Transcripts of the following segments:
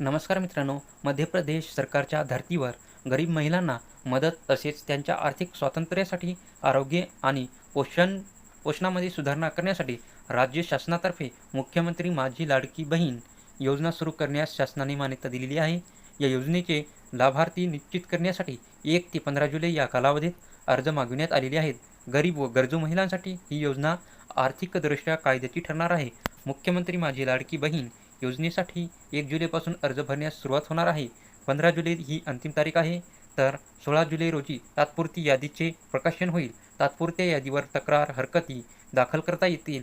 नमस्कार मित्रांनो मध्य प्रदेश सरकारच्या धर्तीवर गरीब महिलांना मदत तसेच त्यांच्या आर्थिक स्वातंत्र्यासाठी आरोग्य आणि पोषण पोषणामध्ये सुधारणा करण्यासाठी राज्य शासनातर्फे मुख्यमंत्री माझी लाडकी बहीण योजना सुरू करण्यास शासनाने मान्यता दिलेली आहे. या योजनेचे लाभार्थी निश्चित करण्यासाठी एक ते पंधरा जुलै या कालावधीत अर्ज मागविण्यात आलेले आहेत. गरीब व गरजू महिलांसाठी ही योजना आर्थिकदृष्ट्या कायद्याची ठरणार आहे. मुख्यमंत्री माझी लाडकी बहीण योजनेसाठी एक जुलैपासून अर्ज भरण्यास सुरुवात होणार आहे. पंधरा जुलै ही अंतिम तारीख आहे. तर सोळा जुलै रोजी तात्पुरती यादीचे प्रकाशन होईल. तात्पुरत्या यादीवर तक्रार हरकती दाखल करता येतील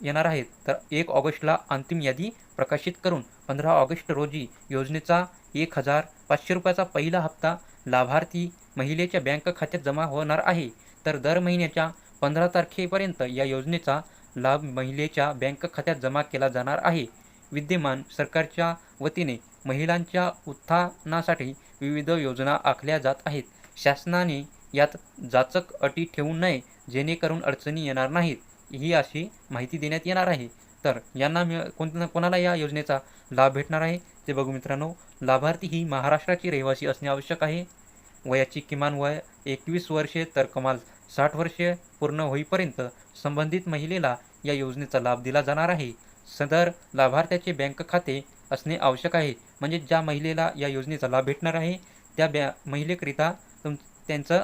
येणार आहेत. तर एक ऑगस्टला अंतिम यादी प्रकाशित करून पंधरा ऑगस्ट रोजी योजनेचा एक हजार पाचशे रुपयाचा पहिला हप्ता लाभार्थी महिलेच्या बँक खात्यात जमा होणार आहे. तर दर महिन्याच्या पंधरा तारखेपर्यंत या योजनेचा लाभ महिलेच्या बँक खात्यात जमा केला जाणार आहे. विद्यमान सरकारच्या वतीने महिलांच्या उत्थानासाठी विविध योजना आखल्या जात आहेत. शासनाने यात जाचक अटी ठेवू नये जेणेकरून अडचणी येणार नाहीत ही अशी माहिती देण्यात येणार आहे. तर यांना मिळ कोण कोणाला या योजनेचा लाभ भेटणार आहे? ते बघू मित्रांनो. लाभार्थी ही महाराष्ट्राची रहिवासी असणे आवश्यक आहे. वयाची किमान वय एकवीस वर्षे तर कमाल साठ वर्षे पूर्ण होईपर्यंत संबंधित महिलेला या योजनेचा लाभ दिला जाणार आहे. सदर लाभार्थ्याचे बँक खाते असणे आवश्यक आहे. म्हणजे ज्या महिलेला या योजनेचा लाभ भेटणार आहे त्या बॅ महिलेकरिता तुम त्यांचं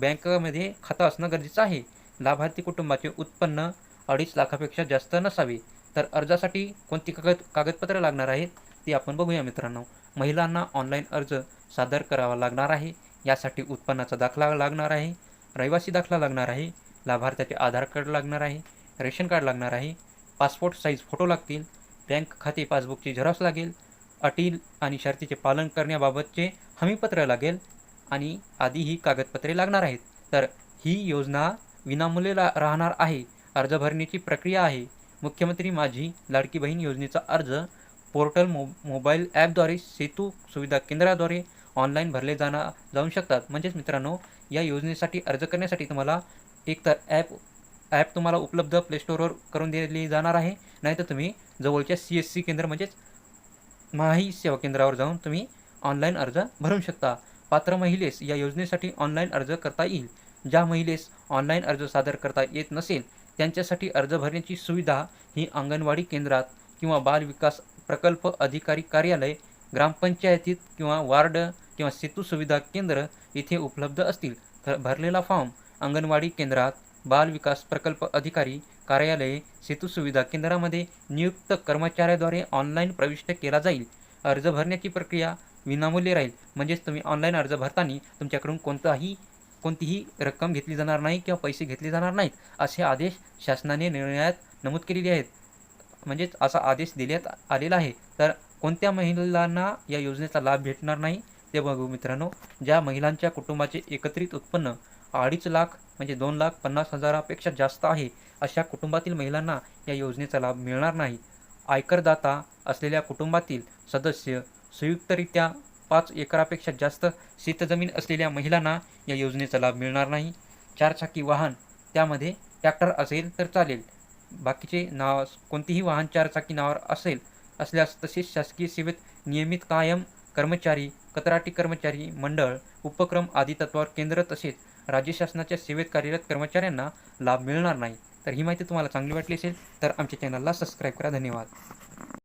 बँकमध्ये खातं असणं गरजेचं आहे. लाभार्थी कुटुंबाचे उत्पन्न अडीच लाखापेक्षा जास्त नसावे. तर अर्जासाठी कोणती कागद कागदपत्रं लागणार आहेत ती आपण बघूया मित्रांनो. महिलांना ऑनलाईन अर्ज सादर करावा लागणार आहे. यासाठी उत्पन्नाचा दाखला लागणार आहे रहिवासी दाखला लागणार आहे लाभार्थ्याचे आधार कार्ड लागणार आहे रेशन कार्ड लागणार आहे पासपोर्ट साईज फोटो लागतील बँक खाते पासबुकची झेरॉक्स लागेल अटी आणि शर्तीचे पालन करण्याबाबतचे हमीपत्र लागेल आणि आदी ही कागदपत्रे लागणार आहेत. तर ही योजना विनामूल्य ला राहणार आहे. अर्ज भरण्याची प्रक्रिया आहे. मुख्यमंत्री माझी लाडकी बहीण योजनेचा अर्ज पोर्टल मो मोबाईल ॲपद्वारे सेतू सुविधा केंद्राद्वारे ऑनलाईन भरले जाणार जाऊ शकतात. म्हणजेच मित्रांनो या योजनेसाठी अर्ज करण्यासाठी तुम्हाला एकतर ॲप ॲप तुम्हाला उपलब्ध प्ले स्टोअरवर करून दिली जाणार आहे. नाहीतर तुम्ही जवळच्या सी एस सी केंद्र म्हणजेच माही सेवा केंद्रावर जाऊन तुम्ही ऑनलाईन अर्ज भरू शकता. पात्र महिलेस या योजनेसाठी ऑनलाईन अर्ज करता येईल. ज्या महिलेस ऑनलाईन अर्ज सादर करता येत नसेल त्यांच्यासाठी अर्ज भरण्याची सुविधा ही अंगणवाडी केंद्रात किंवा बाल विकास प्रकल्प अधिकारी कार्यालय ग्रामपंचायतीत किंवा वार्ड किंवा सेतू सुविधा केंद्र इथे उपलब्ध असतील. तर भरलेला फॉर्म अंगणवाडी केंद्रात बाल विकास प्रकल्प अधिकारी कार्यालये सेतू सुविधा केंद्रामध्ये नियुक्त कर्मचाऱ्याद्वारे ऑनलाईन प्रविष्ट केला जाईल. अर्ज भरण्याची प्रक्रिया विनामूल्य राहील. म्हणजेच तुम्ही ऑनलाईन अर्ज भरताना तुमच्याकडून कोणताही कोणतीही रक्कम घेतली जाणार नाही किंवा पैसे घेतले जाणार नाहीत असे आदेश शासनाने निर्णयात नमूद केलेले आहेत. म्हणजेच असा आदेश देण्यात आलेला आहे. तर कोणत्या महिलांना या योजनेचा लाभ भेटणार नाही? ते बघू मित्रांनो. ज्या महिलांच्या कुटुंबाचे एकत्रित उत्पन्न अडीच लाख म्हणजे दोन लाख पन्नास हजारापेक्षा जास्त आहे अशा कुटुंबातील महिलांना या योजनेचा लाभ मिळणार नाही. आयकरदाता असलेल्या कुटुंबातील सदस्य संयुक्तरित्या पाच एकरापेक्षा जास्त शेतजमीन असलेल्या महिलांना या योजनेचा लाभ मिळणार नाही. चारचाकी वाहन त्यामध्ये ट्रॅक्टर असेल तर चालेल. बाकीचे नाव कोणतीही वाहन चारचाकी नावावर असेल असल्यास तसेच शासकीय सेवेत नियमित कायम कर्मचारी कतराटी कर्मचारी मंडळ उपक्रम आदी तत्वावर केंद्र तसेच राज्य शासनाच्या सेवेत कार्यरत कर्मचाऱ्यांना लाभ मिळणार नाही. तर ही माहिती तुम्हाला चांगली वाटली असेल तर आमच्या चॅनलला सबस्क्राईब करा. धन्यवाद.